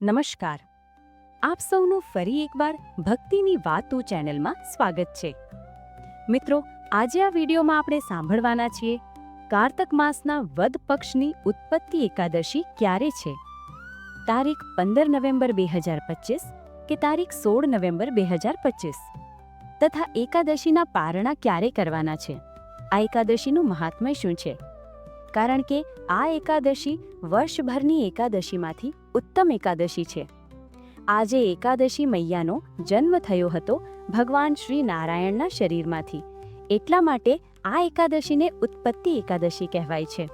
નમસ્કાર. આપ સૌનું ફરી એકવાર ભક્તિની વાતો ચેનલમાં સ્વાગત છે. મિત્રો, આજે આ વિડીયોમાં આપણે સાંભળવાના છીએ, કારતક માસના વદ પક્ષની ઉત્પત્તિ એકાદશી ક્યારે છે? તારીખ પંદર નવેમ્બર બે હજાર પચીસ કે તારીખ સોળ નવેમ્બર બે હજાર પચીસ? તથા એકાદશીના પારણા ક્યારે કરવાના છે? આ એકાદશીનું મહાત્મ્ય શું છે? કારણ કે આ એકાદશી વર્ષભરની એકાદશીમાંથી ઉત્તમ એકાદશી છે. આજે એકાદશી મૈયાનો જન્મ થયો હતો ભગવાન શ્રી નારાયણના શરીરમાંથી. એટલા માટે આ એકાદશીને ઉત્પત્તિ એકાદશી કહેવાય છે.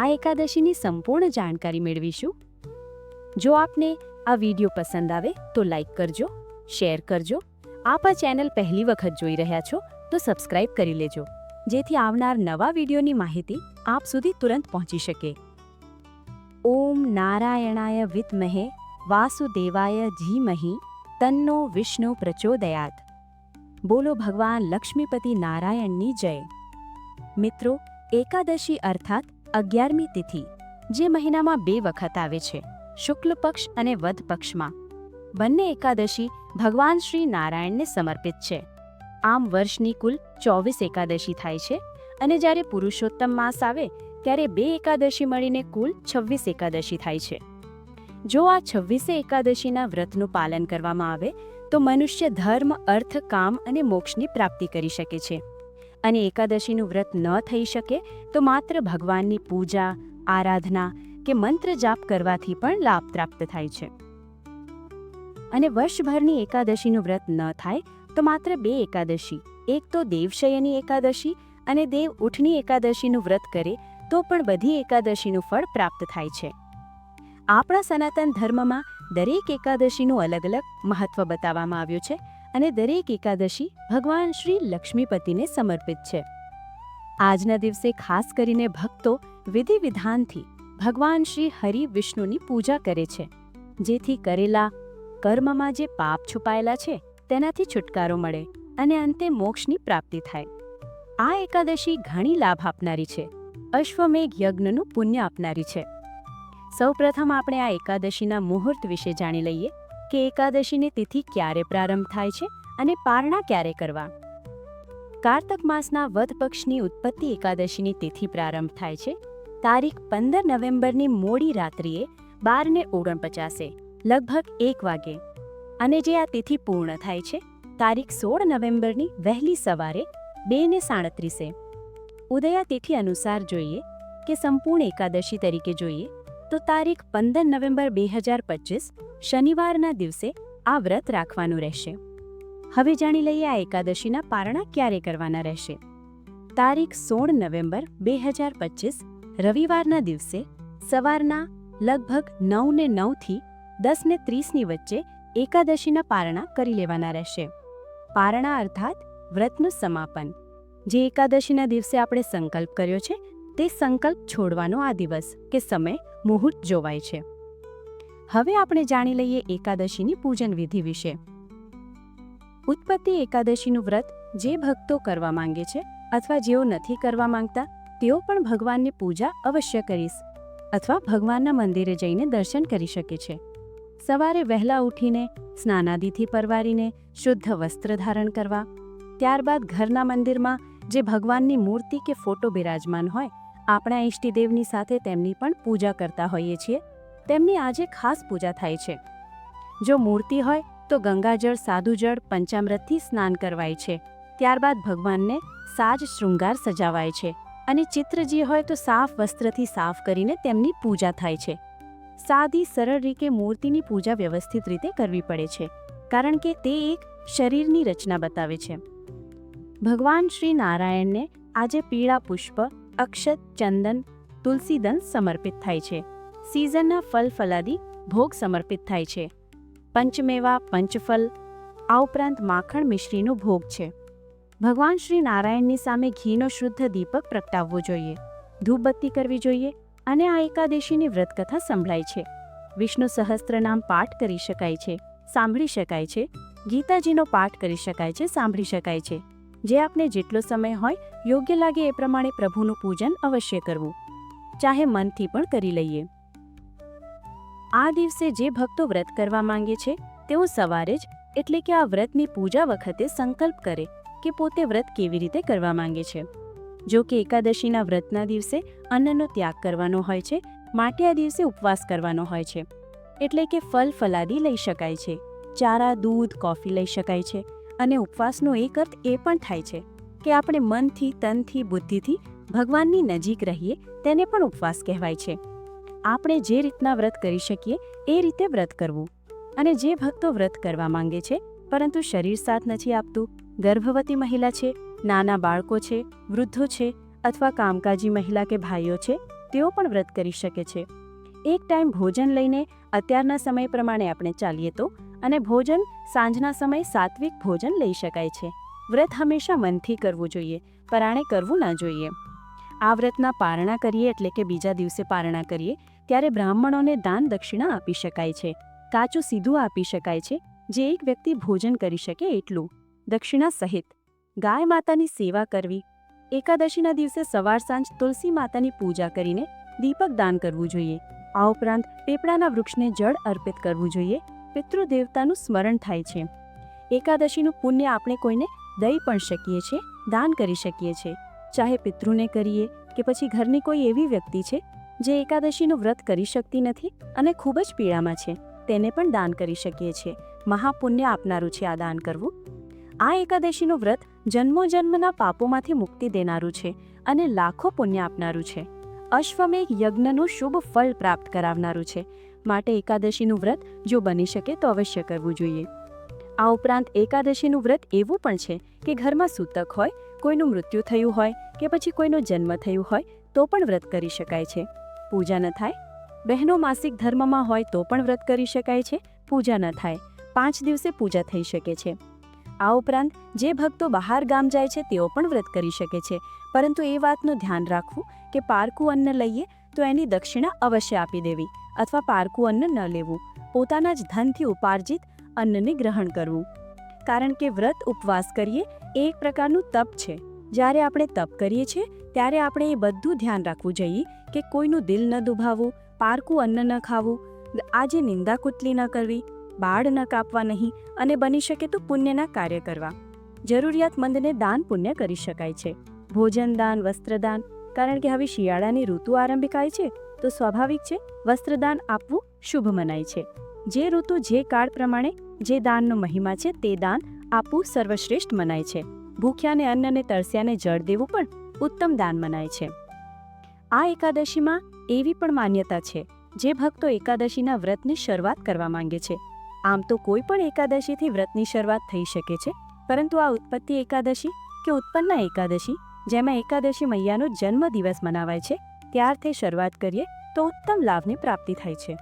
આ એકાદશીની સંપૂર્ણ જાણકારી મેળવીશું. જો આપને આ વીડિયો પસંદ આવે તો લાઈક કરજો, શેર કરજો. આપ આ ચેનલ પહેલી વખત જોઈ રહ્યા છો તો સબસ્ક્રાઇબ કરી લેજો. જેથી આવનાર નવા વિડીયોની માહિતી આપ સુધી તુરંત પહોંચી શકે. ઓમ નારાયણાય વિદ્મહે, વાસુદેવાય ધીમહિ, તન્નો વિષ્ણુ પ્રચોદયાત. બોલો ભગવાન લક્ષ્મીપતિ નારાયણની જય. મિત્રો, એકાદશી અર્થાત અગિયારમી તિથિ, જે મહિનામાં બે વખત આવે છે, શુક્લ પક્ષ અને વધ પક્ષમાં. બંને એકાદશી ભગવાન શ્રી નારાયણને સમર્પિત છે. આમ વર્ષની કુલ ચોવીસ એકાદશી થાય છે અને જ્યારે પુરુષોત્તમ માસ આવે ત્યારે બે એકાદશી મળીને કુલ છવ્વીસ એકાદશી થાય છે. જો આ છવ્વીસે એકાદશીના વ્રતનું પાલન કરવામાં આવે, તો મનુષ્ય ધર્મ, અર્થ, કામ અને મોક્ષની પ્રાપ્તિ કરી શકે છે. અને એકાદશીનું વ્રત ન થઈ શકે, તો માત્ર ભગવાનની પૂજા, આરાધના કે મંત્ર જાપ કરવાથી પણ લાભ પ્રાપ્ત થાય છે. અને વર્ષભરની એકાદશીનું વ્રત ન થાય, તો માત્ર બે એકાદશી, એક તો દેવશયની એકાદશી અને દેવ ઉઠની એકાદશીનું વ્રત કરે તો પણ બધી એકાદશીનું ફળ પ્રાપ્ત થાય છે. આપણા સનાતન ધર્મમાં દરેક એકાદશીનું અલગ અલગ મહત્વ બતાવવામાં આવ્યું છે અને દરેક એકાદશી ભગવાન શ્રી લક્ષ્મીપતિને સમર્પિત છે. આજના દિવસે ખાસ કરીને ભક્તો વિધિ વિધાનથી ભગવાન શ્રી હરિ વિષ્ણુની પૂજા કરે છે. જેથી કરેલા કર્મમાં જે પાપ છુપાયેલા છે તેનાથી છુટકારો મળે અને અંતે મોક્ષની પ્રાપ્તિ થાય. આ એકાદશી ઘણી લાભ આપનારી છે. અશ્વમેઘ યજ્ઞનું પુણ્ય આપનારી છે. સૌપ્રથમ આપણે આ એકાદશીના મુહૂર્ત વિશે જાણી લઈએ કે એકાદશીની તિથિ ક્યારે પ્રારંભ થાય છે અને પારણા ક્યારે કરવા. કારતક માસના વધ પક્ષની ઉત્પત્તિ એકાદશીની તિથિ પ્રારંભ થાય છે. તારીખ પંદર નવેમ્બરની મોડી રાત્રિએ બારને ઓગણપચાસે, લગભગ એક વાગે. અને જે આ તિથિ પૂર્ણ થાય છે, તારીખ સોળ નવેમ્બરની વહેલી સવારે બે ને સાડત્રીસે. ઉદયા તિથિ અનુસાર જોઈએ કે સંપૂર્ણ એકાદશી તરીકે જોઈએ તો તારીખ પંદર નવેમ્બર બે હજાર પચીસ શનિવારના દિવસે આ વ્રત રાખવાનું રહેશે. હવે જાણી લઈએ આ એકાદશીના પારણા ક્યારે કરવાના રહેશે. તારીખ સોળ નવેમ્બર બે હજાર પચીસ રવિવારના દિવસે સવારના લગભગ નવ ને નવથી દસ ને ત્રીસની વચ્ચે એકાદશીના પારણા કરી લેવાના રહેશે. પારણા અર્થાત વ્રતનું સમાપન. જે એકાદશીના દિવસે આપણે સંકલ્પ કર્યો છે, તે સંકલ્પ છોડવાનો આ દિવસ, કે સમય, મુહૂર્ત જોવાય છે. હવે આપણે જાણી લઈએ એકાદશીની પૂજન વિધિ વિશે. ઉત્પત્તિ એકાદશીનું વ્રત, જે ભક્તો કરવા માંગે છે, અથવા જેઓ નથી કરવા માંગતા, તેઓ પણ ભગવાનની પૂજા અવશ્ય કરીશ, અથવા ભગવાનના મંદિરે જઈને દર્શન કરી શકે છે. સવારે વહેલા ઉઠીને, સ્નાનાદિથી પરવારીને, શુદ્ધ વસ્ત્ર ધારણ કરવા, ત્યારબાદ ઘરના મંદિરમાં જે ભગવાનની મૂર્તિ કે ફોટો બિરાજમાન હોય, આપણા ઇષ્ટિદેવની સાથે તેમની પણ પૂજા કરતા હોઈએ છીએ. તેમની આજે ખાસ પૂજા થાય છે. જો મૂર્તિ હોય, તો ગંગાજળ, સાધુજળ જળ પંચામૃતથી સ્નાન કરવાય છે. ત્યારબાદ ભગવાનને સાજ શૃંગાર સજાવાય છે અને ચિત્રજી હોય તો સાફ વસ્ત્રથી સાફ કરીને તેમની પૂજા થાય છે. સાદી, સરળ રીતે મૂર્તિની પૂજા વ્યવસ્થિત રીતે કરવી પડે છે, કારણ કે તે એક શરીરની રચના બતાવે છે. ભગવાન શ્રી નારાયણને આજે પીળા પુષ્પ, અક્ષત, ચંદન તુલસીદન સમર્પિત થાય છે. સિઝનના ફલ ફલાદી ભોગ સમર્પિત થાય છે. પંચમેવા પંચફલ, આ ઉપરાંત માખણ મિશ્રીનો ભોગ છે. ભગવાન શ્રી નારાયણની સામે ઘીનો શુદ્ધ દીપક પ્રગટાવવો જોઈએ. ધૂપબત્તી કરવી જોઈએ અને આ એકાદશીની વ્રતકથા સંભળાય છે. વિષ્ણુ સહસ્ત્રનામ પાઠ કરી શકાય છે, સાંભળી શકાય છે, ગીતાજીનો પાઠ કરી શકાય છે, સાંભળી શકાય છે. જે આપને જેટલો સમય હોય, યોગ્ય લાગે એ પ્રમાણે પ્રભુનું પૂજન અવશ્ય કરવું. ચાહે મનથી પણ કરી લઈએ. આ દિવસે જે ભક્તો વ્રત કરવા માંગે છે, તેઓ સવારે જ, એટલે કે આ વ્રતની પૂજા વખતે સંકલ્પ કરે કે પોતે વ્રત કેવી રીતે કરવા માંગે છે. જો કે એકાદશીના વ્રતના દિવસે અન્નનો ત્યાગ કરવાનો હોય છે, માટે આ દિવસે ઉપવાસ કરવાનો હોય છે. એટલે કે ફલ ફલાદી લઈ શકાય છે. ચારા, દૂધ, કોફી લઈ શકાય છે. અને ઉપવાસનો એક અર્થ એ પણ થાય છે કે આપણે મનથી, તનથી, બુદ્ધિથી ભગવાનની નજીક રહીએ તેને પણ ઉપવાસ કહેવાય છે. આપણે જે રીતના વ્રત કરી શકીએ એ રીતે વ્રત કરવું. અને જે ભક્તો વ્રત કરવા માંગે છે, પરંતુ શરીર સાથ નથી આપતું, ગર્ભવતી મહિલા છે, નાના બાળકો છે, વૃદ્ધો છે અથવા કામકાજી મહિલા કે ભાઈઓ છે, તેઓ પણ વ્રત કરી શકે છે. એક ટાઈમ ભોજન લઈને અત્યારના સમય પ્રમાણે આપણે ચાલીએ તો અને ભોજન સાંજના સમયે સાત્વિક ભોજન લઈ શકાય છે. વ્રત હંમેશા મનથી કરવું જોઈએ, પરાણે કરવું ના જોઈએ. આ વ્રતના પારણા કરીએ એટલે કે બીજા દિવસે પારણા કરીએ, ત્યારે બ્રાહ્મણોને દાન દક્ષિણા આપી શકાય છે. કાચું સીધું આપી શકાય છે, જે એક વ્યક્તિ ભોજન કરી શકે એટલું. દક્ષિણા સહિત. ગાય માતાની સેવા કરવી. એકાદશીના દિવસે સવાર સાંજ તુલસી માતાની પૂજા કરીને દીપક દાન કરવું જોઈએ. આ ઉપરાંત પીપળાના વૃક્ષને જળ અર્પિત કરવું જોઈએ. પિતૃદેવતાનું સ્મરણ થાય છે. એકાદશીનું પુણ્ય આપણે કોઈને દઈ પણ શકીએ છીએ, દાન કરી શકીએ છીએ. ચાહે પિતૃને કરીએ કે પછી ઘરની કોઈ એવી વ્યક્તિ છે, જે એકાદશીનું વ્રત કરી શકતી નથી અને ખૂબ જ પીડામાં છે, તેને પણ દાન કરી શકીએ છીએ. મહાપુણ્ય આપનારું છે આ દાન કરવું. આ એકાદશીનું વ્રત જન્મો જન્મના પાપોમાંથી મુક્તિ દેનારું છે અને લાખો પુણ્ય આપનારું છે. અશ્વમેઘ યજ્ઞનું શુભ ફળ પ્રાપ્ત કરાવનારું છે. માટે એકાદશીનું વ્રત જો બની શકે તો અવશ્ય કરવું જોઈએ. આ ઉપરાંત એકાદશીનું વ્રત એવું પણ છે કે ઘરમાં સૂતક હોય, કોઈનું મૃત્યુ થયું હોય કે પછી કોઈનો જન્મ થયું હોય તો પણ વ્રત કરી શકાય છે. પૂજા ન થાય. બહેનો માસિક ધર્મમાં હોય તો પણ વ્રત કરી શકાય છે. પૂજા ન થાય. પાંચ દિવસે પૂજા થઈ શકે છે. આ ઉપરાંત જે ભક્તો બહાર ગામ જાય છે તેઓ પણ વ્રત કરી શકે છે. પરંતુ એ વાતનું ધ્યાન રાખવું કે પારકું અન્ન લઈએ તો એની દક્ષિણા અવશ્ય આપી દેવી અથવા પારકું અન્ન ન લેવું. પોતાના જ ધનથી ઉપાર્જિત અન્નને ગ્રહણ કરવું. કારણ કે વ્રત ઉપવાસ કરીએ એ એક પ્રકારનું તપ છે. જ્યારે આપણે તપ કરીએ છીએ, ત્યારે આપણે એ બધું ધ્યાન રાખવું જોઈએ કે કોઈનું દિલ ન દુભાવવું, પારકું અન્ન ન ખાવું, આજે નિંદા કુતલી ન કરવી, બાળ ન કાપવા નહીં અને બની શકે તો પુણ્યના કાર્ય કરવા. જરૂરિયાતમંદને દાન પુણ્ય કરી શકાય છે. ભોજન દાન વસ્ત્રદાન કારણ કે હવે શિયાળાની ઋતુ આરંભિકાય છે, તો સ્વાભાવિક છે, વસ્ત્રદાન આપવું શુભ મનાય છે. જે ઋતુ જે કાળ પ્રમાણે જે દાનનો મહિમા છે, તે દાન આપવું સર્વશ્રેષ્ઠ મનાય છે. ભૂખ્યાને અન્ન અને તરસ્યાને જળ દેવું પણ ઉત્તમ દાન મનાય છે. આ એકાદશીમાં એવી પણ માન્યતા છે, જે ભક્તો એકાદશીના વ્રતની શરૂઆત કરવા માંગે છે. આમ તો કોઈ પણ એકાદશીથી વ્રતની શરૂઆત થઈ શકે છે, પરંતુ આ ઉત્પત્તિ એકાદશી કે ઉત્પન્ના એકાદશી? જેમાં એકાદશી મૈયાનો જન્મ દિવસ મનાવાય છે. ત્યારથી શરૂઆત કરીએ તો ઉત્તમ લાભની પ્રાપ્તિ થાય છે.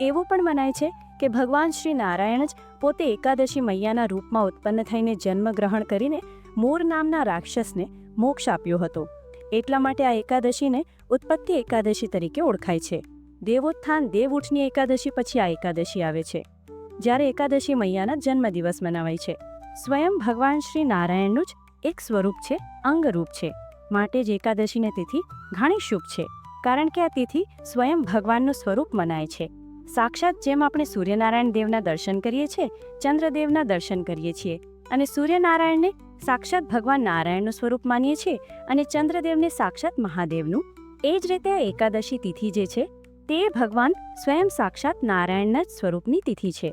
એવું પણ મનાય છે કે ભગવાન શ્રી નારાયણ જ પોતે એકાદશી મૈયાના રૂપમાં ઉત્પન્ન થઈને જન્મ ગ્રહણ કરીને મોર નામના રાક્ષસને મોક્ષ આપ્યો હતો. એટલા માટે આ એકાદશીને ઉત્પત્તિ એકાદશી તરીકે ઓળખાય છે. દેવોત્થાન દેવ ઉઠની એકાદશી પછી આ એકાદશી આવે છે. જ્યારે એકાદશી મૈયાના જન્મદિવસ મનાવાય છે. સ્વયં ભગવાન શ્રી નારાયણનું જ એક સ્વરૂપ છે, અંગરૂપ છે. માટે જ એકાદશીની તિથિ ઘણી શુભ છે, કારણ કે આ તિથિ સ્વયં ભગવાનનું સ્વરૂપ મનાય છે. સાક્ષાત જેમ આપણે સૂર્યનારાયણ દેવના દર્શન કરીએ છીએ, ચંદ્રદેવના દર્શન કરીએ છીએ, અને સૂર્યનારાયણને સાક્ષાત ભગવાન નારાયણનું સ્વરૂપ માનીએ છીએ, અને ચંદ્રદેવને સાક્ષાત મહાદેવનું. એ જ રીતે આ એકાદશી તિથિ જે છે, તે ભગવાન સ્વયં સાક્ષાત નારાયણના જ સ્વરૂપની તિથિ છે.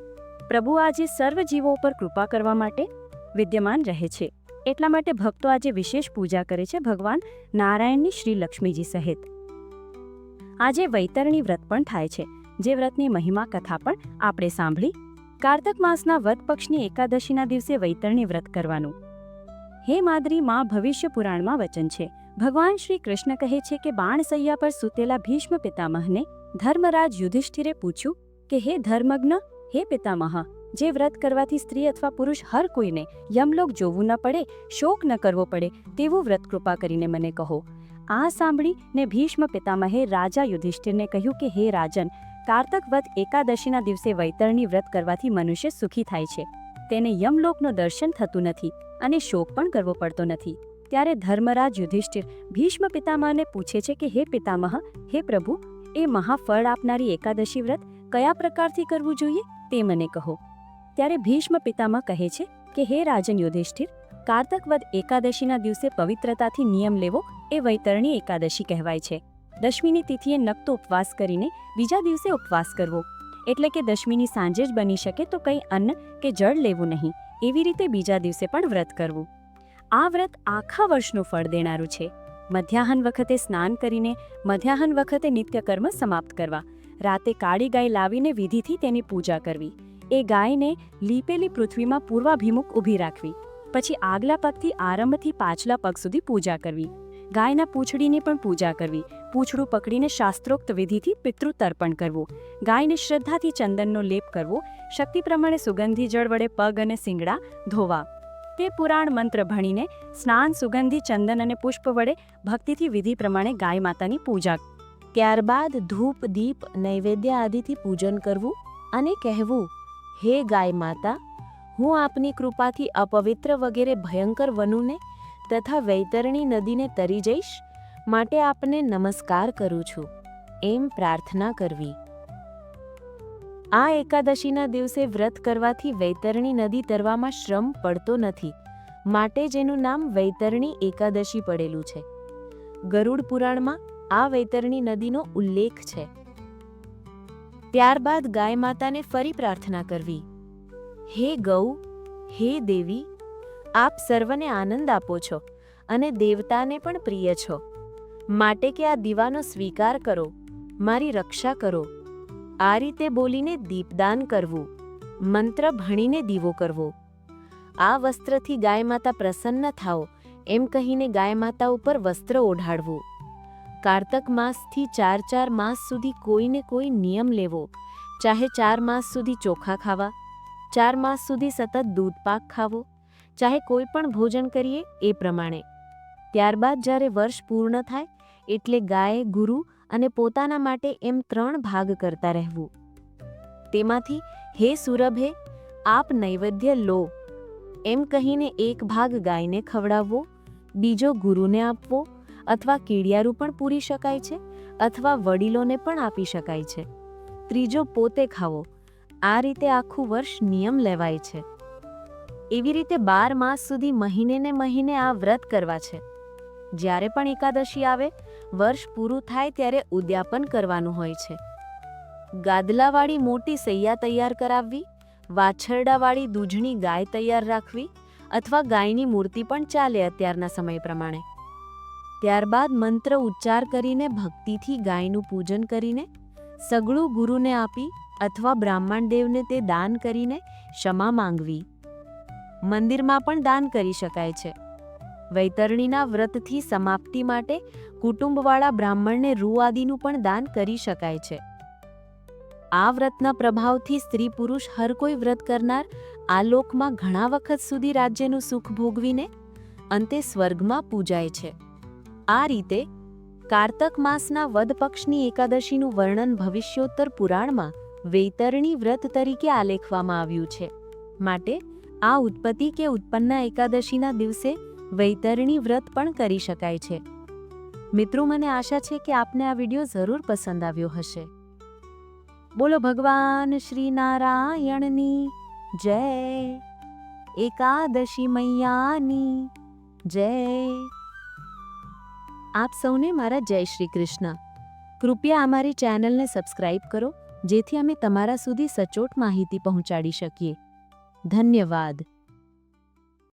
પ્રભુ આજે સર્વ જીવો ઉપર કૃપા કરવા માટે વિદ્યમાન રહે છે. એટલા માટે ભક્તો આજે વિશેષ પૂજા કરે છે ભગવાન નારાયણની શ્રી લક્ષ્મીજી સહિત. આજે વૈતરણી વ્રત પણ થાય છે, જે વ્રતની મહિમા કથા પણ આપણે સાંભળી. કાર્તક માસના વદ પક્ષની એકાદશીના દિવસે વૈતરણી વ્રત કરવાનું. હે માદરી, માં ભવિષ્ય પુરાણમાં વચન છે. ભગવાન શ્રી કૃષ્ણ કહે છે કે બાણસૈયા પર સૂતેલા ભીષ્મ પિતામહને ધર્મરાજ યુધિષ્ઠિરે પૂછ્યું કે, હે ધર્મજ્ઞ હે પિતામહ જે વ્રત કરવાથી સ્ત્રી અથવા પુરુષ હર કોઈને યમલોક જોવું ન પડે, શોક ન કરવો પડે, તેવું વ્રત કૃપા કરીને મને કહો. આ સાંભળીને ભીષ્મ પિતામહે રાજા યુધિષ્ઠિરને કહ્યું કે, હે રાજન, કાર્તક વ્રત એકાદશીના દિવસે વૈતરણી વ્રત કરવાથી મનુષ્ય સુખી થાય છે. તેને યમલોકનો દર્શન થતું નથી અને શોક પણ કરવો પડતો નથી. ત્યારે ધર્મરાજ યુધિષ્ઠિર ભીષ્મ પિતામહને પૂછે છે કે, હે પિતામહ, હે પ્રભુ, એ મહાફળ આપનારી એકાદશી વ્રત કયા પ્રકારથી કરવું જોઈએ? તે મને કહો. ત્યારે ભીષ્મ પિતામહ કહે છે કે, હે રાજન યુધિષ્ઠિર કાર્તક વદ એકાદશીના દિવસે પવિત્રતાથી નિયમ લેવો એ વૈતરણી એકાદશી કહેવાય છે. દશમીની તિથિએ નક્તો ઉપવાસ કરીને બીજા દિવસે ઉપવાસ કરવો. એટલે કે દશમીની સાંજે જ બની શકે તો કંઈ અન્ન કે જળ લેવું નહીં. એવી રીતે બીજા દિવસે પણ વ્રત કરવું. આ વ્રત આખા વર્ષનું ફળ દેનારું છે. મધ્યાહન વખતે સ્નાન કરીને મધ્યાહન વખતે નિત્યકર્મ સમાપ્ત કરવા. રાતે કાળી ગાય લાવીને વિધિથી તેની પૂજા કરવી. એ ગાયને લીપેલી પૃથ્વીમાં પૂર્વાભિમુખ ઊભી રાખવી, પછી આગલા પગથી આરંભથી પાછલા પગ સુધી પૂજા કરવી. ગાયના પૂંછડીની પણ પૂજા કરવી, પૂંછડું પકડીને શાસ્ત્રોક્ત વિધિથી પિતૃ તર્પણ કરવું. ગાયને શ્રદ્ધાથી ચંદનનો લેપ કરવો, શક્તિ પ્રમાણે સુગંધી જળ વડે પગ અને સિંગડા ધોવા. તે પુરાણ મંત્ર ભણીને સ્નાન, સુગંધી, ચંદન અને પુષ્પ વડે ભક્તિથી વિધિ પ્રમાણે ગાય માતાની પૂજા. ત્યારબાદ ધૂપ, દીપ, નૈવેદ્ય આદિથી પૂજન કરવું અને કહેવું. હે ગાય માતા, હું આપની કૃપાથી અપવિત્ર વગેરે ભયંકર વનુને તથા વૈતરણી નદીને તરી જઈશ, માટે આપને નમસ્કાર કરું છું. એમ પ્રાર્થના કરવી. આ એકાદશીના દિવસે વ્રત કરવાથી વૈતરણી નદી તરવામાં શ્રમ પડતો નથી, માટે જેનું નામ વૈતરણી એકાદશી પડેલું છે. ગરુડ પુરાણમાં આ વૈતરણી નદીનો ઉલ્લેખ છે. ત્યારબાદ ગાય માતાને ફરી પ્રાર્થના કરવી. હે ગૌ, હે દેવી, આપ સર્વને આનંદ આપો છો અને દેવતાને પણ પ્રિય છો. માટે કે આ દીવાનો સ્વીકાર કરો, મારી રક્ષા કરો. આ રીતે બોલીને દીપદાન કરવું, મંત્ર ભણીને દીવો કરવો. આ વસ્ત્રથી ગાય માતા પ્રસન્ન થાઓ, એમ કહીને ગાય માતા ઉપર વસ્ત્ર ઓઢાડવું. કાર્તક માસથી ચાર ચાર માસ સુધી કોઈને કોઈ નિયમ લેવો. ચાહે ચાર માસ સુધી ચોખા ખાવા, ચાર માસ સુધી સતત દૂધ પાક ખાવો, ચાહે કોઈ પણ ભોજન કરીએ એ પ્રમાણે. ત્યારબાદ જ્યારે વર્ષ પૂર્ણ થાય, એટલે ગાય, ગુરુ અને પોતાના માટે એમ ત્રણ ભાગ કરતા રહેવું. તેમાંથી, હે સુરભે, આપ નૈવેદ્ય લો. એમ કહીને એક ભાગ ગાયને ખવડાવવો, બીજો ગુરુને આપવો અથવા કીડિયારું પણ પૂરી શકાય છે અથવા વડીલોને પણ આપી શકાય છે. ત્રીજો, પોતે ખાવો. આ રીતે આખું વર્ષ નિયમ લેવાય છે. એવી રીતે બાર માસ સુધી મહિને ને મહિને આ વ્રત કરવા છે. જ્યારે પણ એકાદશી આવે, વર્ષ પૂરું થાય ત્યારે ઉદ્યાપન કરવાનું હોય છે. ગાદલાવાળી મોટી સૈયા તૈયાર કરાવવી, વાછરડાવાળી દૂધણી ગાય તૈયાર રાખવી અથવા ગાયની મૂર્તિ પણ ચાલે અત્યારના સમય પ્રમાણે. ત્યારબાદ મંત્ર ઉચ્ચાર કરીને ભક્તિથી ગાયનું પૂજન કરીને, સગળું ગુરુને આપી અથવા બ્રાહ્મણ દેવને તે દાન કરીને ક્ષમા માંગવી. મંદિરમાં પણ દાન કરી શકાય છે. વૈતરણીના વ્રતથી સમાપ્તિ માટે કુટુંબવાળા બ્રાહ્મણને રૂ આદિનું પણ દાન કરી શકાય છે. આ વ્રતના પ્રભાવથી સ્ત્રી પુરુષ હર કોઈ વ્રત કરનાર આ લોકમાં ઘણા વખત સુધી રાજ્યનું સુખ ભોગવીને અંતે સ્વર્ગમાં પૂજાય છે. આ રીતે, કારતક માસના વદ પક્ષની એકાદશીનું વર્ણન ભવિષ્યોત્તર પુરાણમાં વૈતરણી વ્રત તરીકે આલેખવામાં આવ્યું છે. માટે, આ ઉત્પત્તિ કે ઉત્પન્ના એકાદશીના દિવસે વૈતરણી વ્રત પણ કરી શકાય છે. મિત્રો, મને આશા છે કે આપને આ વીડિયો જરૂર પસંદ આવ્યો હશે. બોલો ભગવાન શ્રી નારાયણની જય. એકાદશી મૈયાની, જય. આપ સૌને મારા જય શ્રી કૃષ્ણ. કૃપયા અમારી ચેનલને સબસ્ક્રાઇબ કરો, જેથી અમે તમારા સુધી સચોટ માહિતી પહોંચાડી શકીએ. ધન્યવાદ.